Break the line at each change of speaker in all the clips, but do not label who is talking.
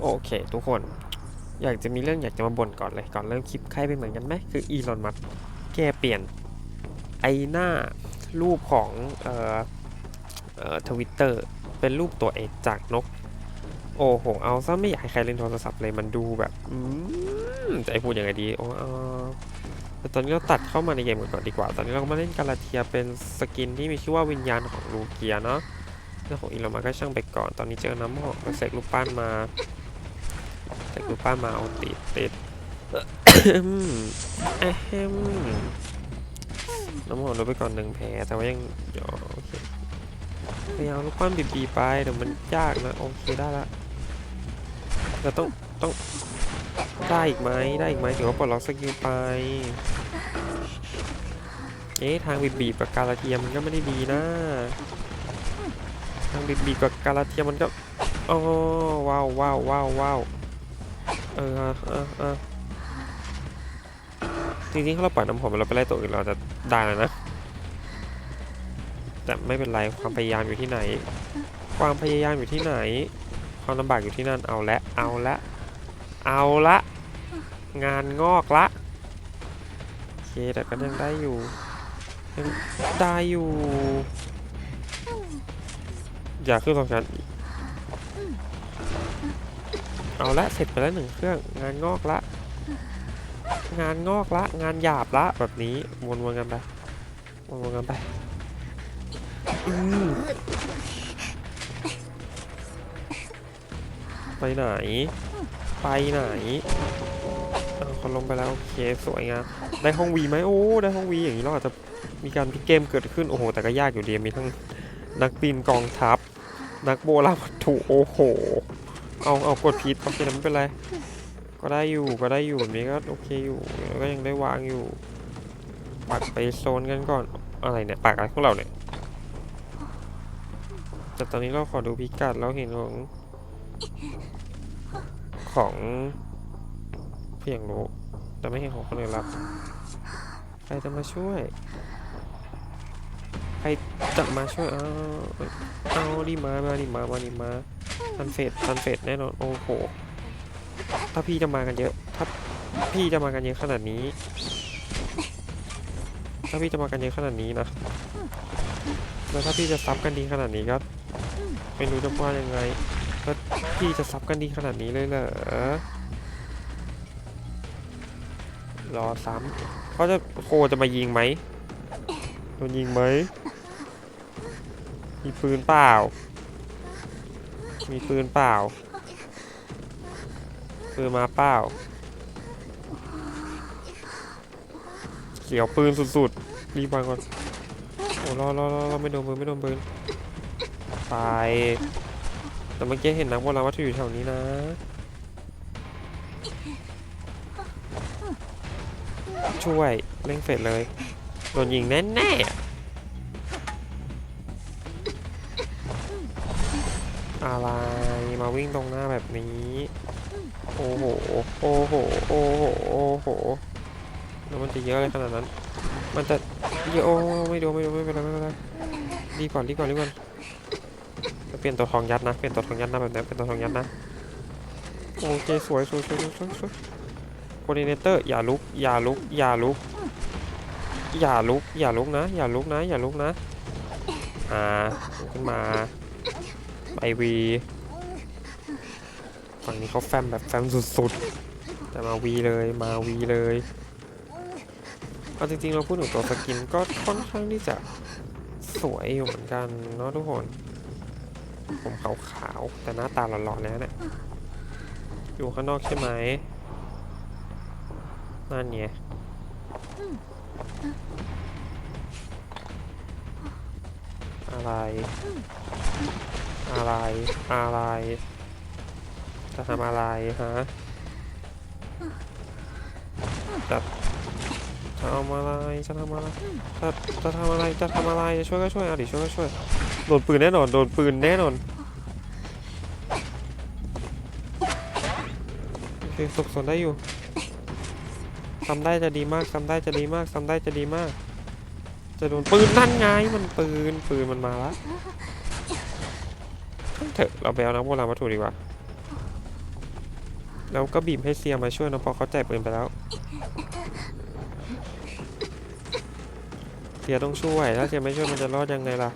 โอเค ทุกคน อยากจะมีเรื่องอยากจะมาบ่นก่อนเลยก่อนเริ่มคลิปใครเป็นเหมือนกันไหมคืออีลอนมัสแกเปลี่ยนไอหน้ารูปของเอ่อเอ่อทวิตเตอร์เป็นรูปตัวเอกจากนก โอ้โห เอาซะไม่อยากให้ใครเล่นโทรศัพท์เลยมันดูแบบอืมจะให้พูดยังไงดีโอ้เอาแต่ตอนนี้เราตัดเข้ามาในเกมกันก่อนดีกว่า ตอนนี้เรามาเล่นกาลาเทียเป็นสกินที่มีชื่อว่าวิญญาณของลูเกียเนาะเรื่องของอีลอนมัสก็ช่างไปก่อน ตอนนี้เจอน้ำหอกเสกรูปปั้นมา แต่คือป้ามาเอาติดติดอืมแอะแฮมน้ำหอมลดไปก่อนหนึ่งแผลแต่ว่ายังเดี๋ยวโอเคพยายามลูกปั้นบีบๆไปเดี๋ยวมันยากนะโอเคได้ละแต่ต้องต้องได้อีกไหมได้อีกไหมถือว่าปลดล็อกสกิลไป เอ๊ะทางบีบๆกับกาลาเทียมมันก็ไม่ได้ดีนะ ทางบีบๆกับกาลาเทียมมันก็อ๋อว้าวว้าวว้าวว้าว เออเออเออจริงๆถ้าเราปล่อยน้ำหอมเราไปไล่ตัวอื่นเราจะได้แล้วนะ แต่ไม่เป็นไรความพยายามอยู่ที่ไหน ความพยายามอยู่ที่ไหน ความลำบากอยู่ที่นั่นเอาละเอาละ เอาละ งานงอกละโอเคแต่ก็ยังได้อยู่ยังได้อยู่ อย่าขึ้นสองชั้น เอาละเสร็จไปแล้วหนึ่งเครื่องงานงอกละ งานงอกละ งานหยาบละแบบนี้วนๆกันไปวนๆกันไปอืไปไหน ไปไหนเอาคนลงไปแล้ว โอเค สวยงามได้ห้องวีไหมโอ้ได้ห้องวีอย่างนี้เราอาจจะมีการพิกเกมเกิดขึ้น โอ้โห แต่ก็ยากอยู่ดีมีทั้งนักบินกองทัพ นักโบราณวัตถุโอ้โห เอาเอากดผิดโอเคไม่เป็นไร ก็ได้อยู่ก็ได้อยู่แบบนี้ก็โอเคอยู่แล้วก็ยังได้วางอยู่ ปักไปโซนกันก่อนอะไรเนี่ยปักอะไรของเราเนี่ยแต่ตอนนี้เราขอดูพิกัดแล้วเห็นของของเพียงรู้แต่ไม่เห็นของคนอื่นรับใครจะมาช่วย ใครจะมาช่วยเอาเอาดิมามาดิมามาดิมา ทันเฟสทันเฟสแน่นอนโอ้โห ถ้าพี่จะมากันเยอะ ถ้าพี่จะมากันเยอะขนาดนี้ ถ้าพี่จะมากันเยอะขนาดนี้นะ แล้วถ้าพี่จะซับกันดีขนาดนี้ก็ไม่รู้จะว่ายังไงแล้วพี่จะซับกันดีขนาดนี้เลยเหรอ รอซ้ำเขาจะโคจะมายิงไหมโดนยิงไหมมีปืนเปล่า มีปืนเปล่า ปืนมาเปล่าเขียวปืนสุดๆ รีบวางก่อน โอ้รอรอรอรอไม่โดนปืนไม่โดนปืนไปแต่เมื่อกี้เห็นนักโบราณวัตถุอยู่แถวนี้นะ ช่วยเร่งเฟสเลย โดนยิงแน่ๆ อะไรมาวิ่งตรงหน้าแบบนี้ โอ้โห โอ้โห โอ้โห โอ้โห แล้วมันจะเยอะอะไรขนาดนั้น มันจะเยอะโอ้ไม่ดูไม่ดูไม่เป็นไรไม่เป็นไรรีก่อนรีก่อนรีก่อนเปลี่ยนตัวทองยัดนะ เปลี่ยนตัวทองยัดนะแบบนี้เป็นตัวทองยัดนะ โอเคสวยสวยสวยสวยสวยโคดิเนเตอร์อย่าลุก อย่าลุก อย่าลุก อย่าลุก อย่าลุกนะ อย่าลุกนะ อย่าลุกนะ อ่า ขึ้นมา วีฝั่งนี้เขาแฟมแบบแฟมสุดๆ แต่มาวีเลยมาวีเลยเอาจริงๆเราพูดถึงตัวสกินก็ค่อนข้างที่จะสวยอยู่เหมือนกันเนาะทุกคน ผมขาวๆ แต่หน้าตาหล่อๆแล้วเนี่ยอยู่ข้างนอกใช่ไหมนั่นไงอะไร อะไร อะไร จะทำอะไรฮะจะจะทำอะไร จะทำอะไร จะจะทำอะไร จะทำอะไร จะช่วยก็ช่วยอะดิช่วยก็ช่วย โดนปืนแน่นอน โดนปืนแน่นอนโอเคสุกสนได้อยู่ทำได้จะดีมากทำได้จะดีมากทำได้จะดีมาก จะโดนปืนนั่นไง มันปืน ปืนมันมาละ เถอะ เราไปเอานักโบราณวัตถุดีกว่า แล้วก็บีบให้เซียมาช่วยนะพราะเขาจ่ายปืนไปแล้วเซียต้องช่วย ถ้าเซียไม่ช่วยมันจะรอดยังไงล่ะ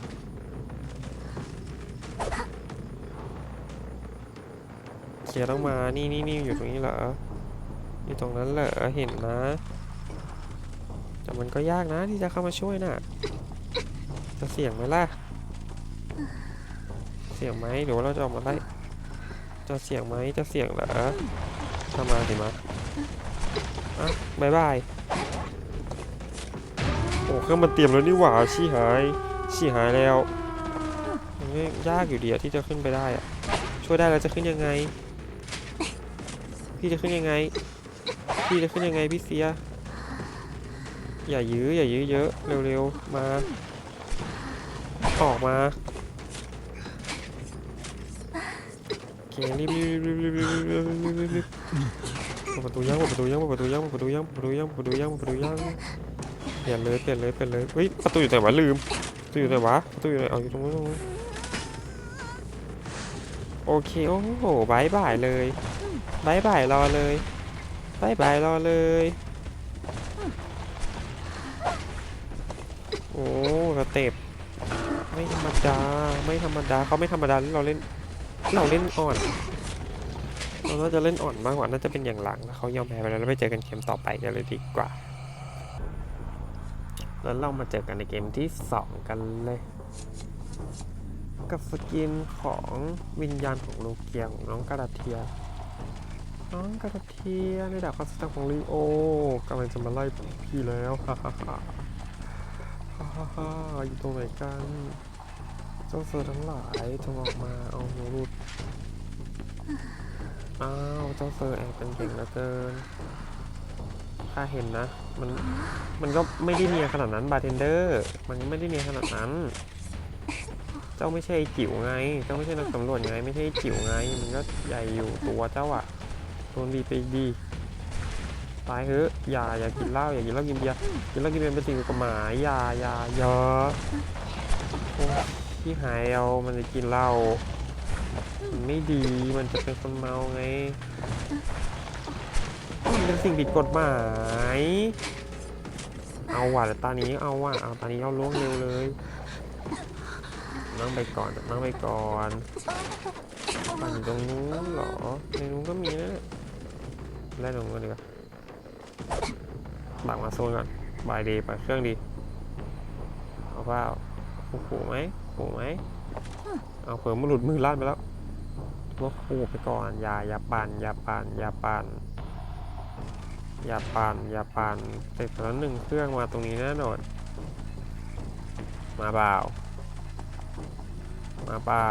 เซียต้องมา นี่นี่นี่อยู่ตรงนี้เหรอ อยู่ตรงนั้นเหรอ เห็นนะ แต่มันก็ยากนะที่จะเข้ามาช่วยน่ะ จะเสี่ยงไหมล่ะ สี่ยงไหมหรือว่าเราจะออกมาไล่จะเสี่ยงไหมจะเสี่ยงเหรอทำมาสิมาอะบายบายโอ้เครื่องมันเตรียมแล้วนี่หว่าชี้หายชี้หายแล้วมันยากอยู่ดีอะที่จะขึ้นไปได้อะช่วยได้แล้วจะขึ้นยังไง พี่จะขึ้นยังไง พี่จะขึ้นยังไงพี่เสีย อย่ายื้ออย่ายื้อเยอะเร็วๆมา ออกมาโอเค รีบรีบรีบรีบรีบรีบรีบรีบรีบเปิดประตูยังเปิดประตูยังเปิดประตูยังเปิดประตูยังเปิดประตูยังเปิดประตูยังเปิดประตูยังเปลี่ยนเลยเปลี่ยนเลยเปลี่ยนเลยเฮ้ยประตูอยู่ไหนวะลืมประตูอยู่ไหนวะประตูอยู่ไหนเอาอยู่ตรงนู้นตรงนู้นโอเคโอ้โหบายบายเลยบายบายรอเลยบายบายรอเลยโอ้สเต็ปไม่ธรรมดาไม่ธรรมดาเขาไม่ธรรมดาที่เราเล่น เราเล่นอ่อนเราน่าจะเล่นอ่อนมากกว่าน่าจะเป็นอย่างหลังแล้วเขายอมแพ้ไปแล้วแล้วไปเจอกันเกมต่อไปกันเลยดีกว่า แล้วเรามาเจอกันในเกมที่ 2 กันเลย กับสกินของวิญญาณของโลเกียของน้องกาลาเทีย น้องกาลาเทียในดาบคาสตาของลีโอกำลังจะมาไล่พี่แล้วฮ่าฮ่าฮ่าฮ่าฮ่าฮ่าอยู่ตรงไหนกัน เจ้าเสือทั้งหลายจงออกมาเอาหนูรุดอ้าวเจ้าเสือแอบเป็นเก่งเหลือเกินข้าเห็นนะ มัน มันก็ไม่ได้เนียขนาดนั้นบาร์เทนเดอร์ มันไม่ได้เนียขนาดนั้น เจ้าไม่ใช่จิ๋วไง เจ้าไม่ใช่นักสำรวจไง ไม่ใช่จิ๋วไง มันก็ใหญ่อยู่ตัวเจ้าอะโดนดีไปดีตายเถอะอย่าอย่ากินเหล้าอย่ากินเหล้ากินเบียร์กินแล้วกินเป็นเป็นสิ่งถูกกฎหมายอยาอยาอยาโอ้ พี่หายเอามันจะกินเหล้ามันไม่ดีมันจะเป็นคนเมาไงมันเป็นสิ่งผิดกฎหมาย เอาว่ะต่ตอนนี้เอาว่ะเอาตอนนี้เอาล่วงเร็วเลยนั่งไปก่อนนั่งไปก่อนปั่นตรงนู้นเหรอในนู้นก็มีนะเล่นตรงนู้นดีกว่าบักมาโซนก่อนบายดีเปิดเครื่องดีเอาเปล่าโอ้โหไหม โอ้โหไหมเอาเผื่อมันหลุดมือลั่นไปแล้วว่าขู่ไปก่อนอย่าอย่าปันอย่าปันอย่าปันอย่าปันอย่าปันเสร็จแล้วหนึ่งเครื่องมาตรงนี้แน่นอนมาเปล่า มาเปล่า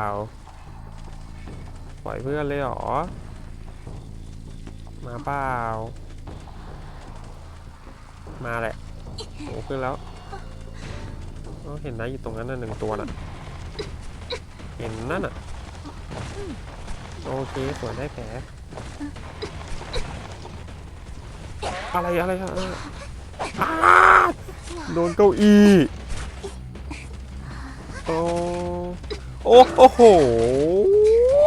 ปล่อยเพื่อนเลยหรอ มาเปล่า มาแหละโอ้ขึ้นแล้วเห็นนะอยู่ตรงนั้นน่ะหนึ่งตัวน่ะ เห็นนั่นน่ะ โอเคสวนได้แผลอะไรอะไรอะโดนเก้าอี้โอ้โอ้โอ้โห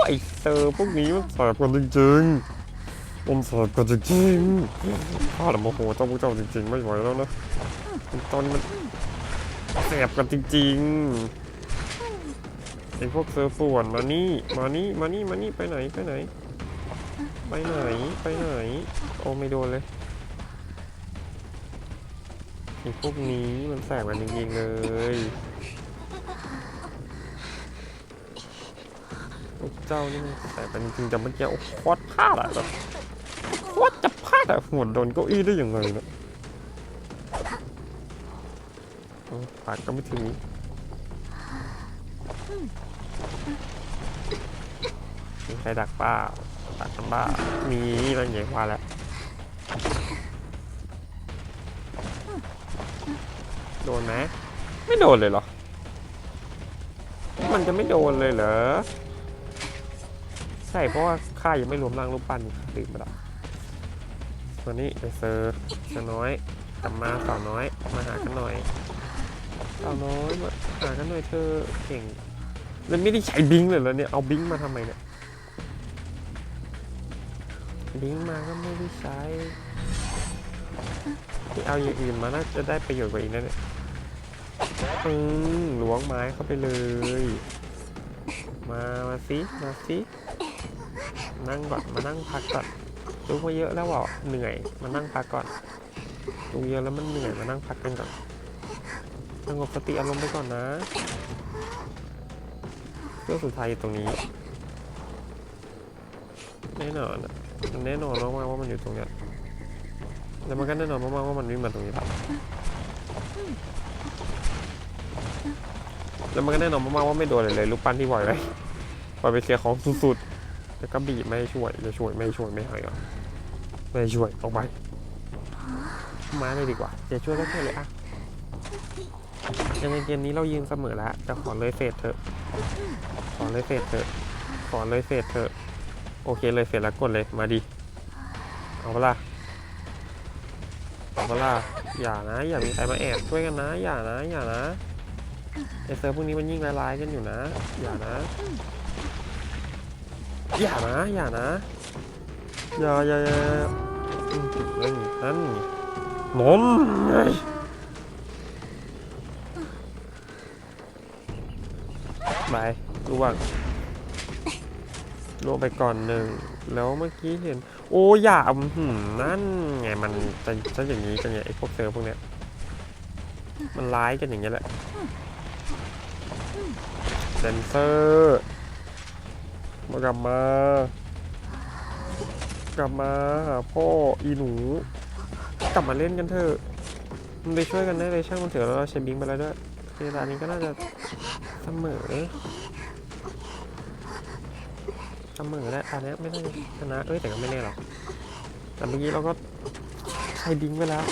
ไอเซอร์พวกนี้มันแสบกันจริงๆมันแสบกันจริงๆข้าละโมโหเจ้าพวกเจ้าจริงๆ ไม่ไหวแล้วนะตอนนี้มันแสบกันจริง ๆ ไอพวกเซอร์ป่วนมานี่มานี่มานี่มานี่ไปไหนไปไหน ไปไหนไปไหน โอ้ไม่โดนเลยไอพวกนี้มันแสบกันจริงๆเลยพวกเจ้านี่มันแสบกันจริงๆแต่เมื่อกี้โอ้โคตรพลาดอะแบบโคตรจะพลาดอะหัวโดนเก้าอี้ได้ยังไงเนะโอ้ปากก็ไม่ถึง ใครดักป้าดักกันบ้ามีนั่นไงว่าแล้วโดนไหมไม่โดนเลยเหรอ มันจะไม่โดนเลยเหรอ ใช่เพราะว่าข้ายังไม่รวมร่างรูปปั้นลืมไปแล้ววันนี้ไปเซอร์เซอร์น้อยกลับมาสาวน้อย มาหากันหน่อยสาวน้อยมาหากันหน่อยเธอเก่งแล้วไม่ได้ใช้บิงเลยเหรอเนี่ย เอาบิงมาทำไมเนี่ย ลิงก์มาก็ไม่ได้ใช้ที่เอาอย่างอื่นมาน่าจะได้ประโยชน์กว่าอีกนะเนี่ยอืมล้วงไม้เข้าไปเลย มามาสิมาสินั่งก่อนมานั่งพักก่อนดูมาเยอะแล้วอะเหนื่อยมานั่งพักก่อนดูเยอะแล้วมันเหนื่อยมานั่งพักกันก่อนสงบสติอารมณ์ไปก่อนนะเรื่องสุดท้ายอยู่ตรงนี้แน่นอนอะ มันแน่นอนมากๆว่ามันอยู่ตรงเนี้ยแล้วมันก็แน่นอนมากๆว่ามันวิ่งมาตรงนี้ละแล้วมันก็แน่นอนมากๆว่าไม่โดนเลยเลยลูกปั้นที่ปล่อยไปปล่อยไปเสียของสุดๆแล้วก็บีบไม่ช่วยจะช่วยไม่ช่วยไม่ให้หรอกไม่ช่วยออกไปมาเลยดีกว่าจะช่วยก็ช่วยเลยอะยังไงเกมนี้เรายืนเสมอแล้วแต่ขอเลยเฟสเถอะ ขอเลยเฟสเถอะ ขอเลยเฟสเถอะ โอเคเลยเสร็จแล้วกดเลยมาดิเอาเปะล่าเอาเปะล่าอย่านะ อย่ามีใครมาแอบช่วยกันนะ อย่านะ อย่านะไอเซิร์พวกนี้มันยิ่งร้ายๆกันอยู่นะ อย่านะ อย่านะ อย่านะอย่าอย่าอย่านั่นนั่นนนไงไปดูว่า ลงไปก่อนหนึ่ง แล้วเมื่อกี้เห็น โอ้อย่าหือนั่นไงมันจะจะอย่างนี้กันไงไอ้พวกเซอร์พวกเนี้ย มันร้ายกันอย่างเงี้ยแหละแดนเซอร์มากลับมากลับมาหาพ่ออีหนู กลับมาเล่นกันเถอะมันไปช่วยกันได้เลยช่างมันเถอะแล้วเราใช้บิงไปแล้วด้วยเวลานี้ก็น่าจะเสมอ มอแล้วอันนี้ไม่ได้ชนะเอ้ยแต่ก็ไม่แน่หรอกแต่เมื่อกี้เราก็ใช้บิงไปแล้ว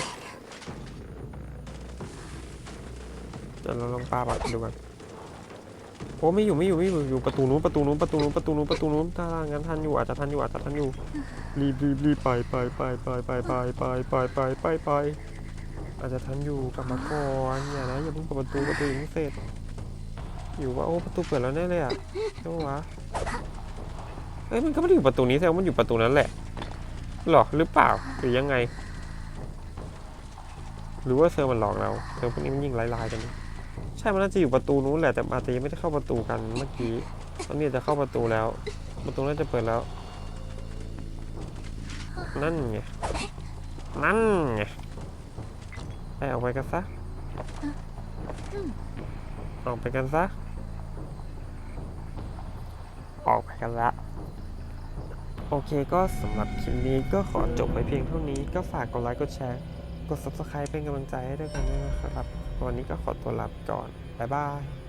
เดี๋ยวเราลองปาบัตรดูกันโอ้ไม่อยู่ไม่อยู่ไม่อยู่อยู่ประตูนู้นประตูนู้นประตูนู้นประตูนู้นประตูนู้นถ้างั้นทันอยู่อาจจะทันอยู่อาจจะทันอยู่รีบรีบรีบไปไปไปไปไปไปไปไปไปไปไปอาจจะทันอยู่กลับมาก่อนอย่านะอย่าเพิ่งเปิดประตูประตูยังไม่เสร็จอยู่ว่าโอ้ประตูเปิดแล้วแน่เลยอะใช่ปะวะ เอ้ยมันก็ไม่ได้อยู่ประตูนี้แสดงว่ามันอยู่ประตูนั้นแหละหรอหรือเปล่าหรือยังไง หรือว่าเซอร์มันหลอกเราเซอร์พวกนี้มันยิงไล่ๆกันใช่มันน่าจะอยู่ประตูนู้นแหละแต่อาจจะยังไม่ได้เข้าประตูกันเมื่อกี้ตอนนี้จะเข้าประตูแล้ว ประตูน่าจะเปิดแล้ว นั่นไงนั่นไงไปออกไปกันซะออกไปกันซะออกไปกันละ โอเคก็สำหรับคลิปนี้ก็ขอจบไปเพียงเท่านี้ก็ฝากกดไลค์กดแชร์ กด subscribe เป็นกำลังใจให้ด้วยกันด้วยนะครับ วันนี้ก็ขอตัวลาไปก่อน บ๊ายบาย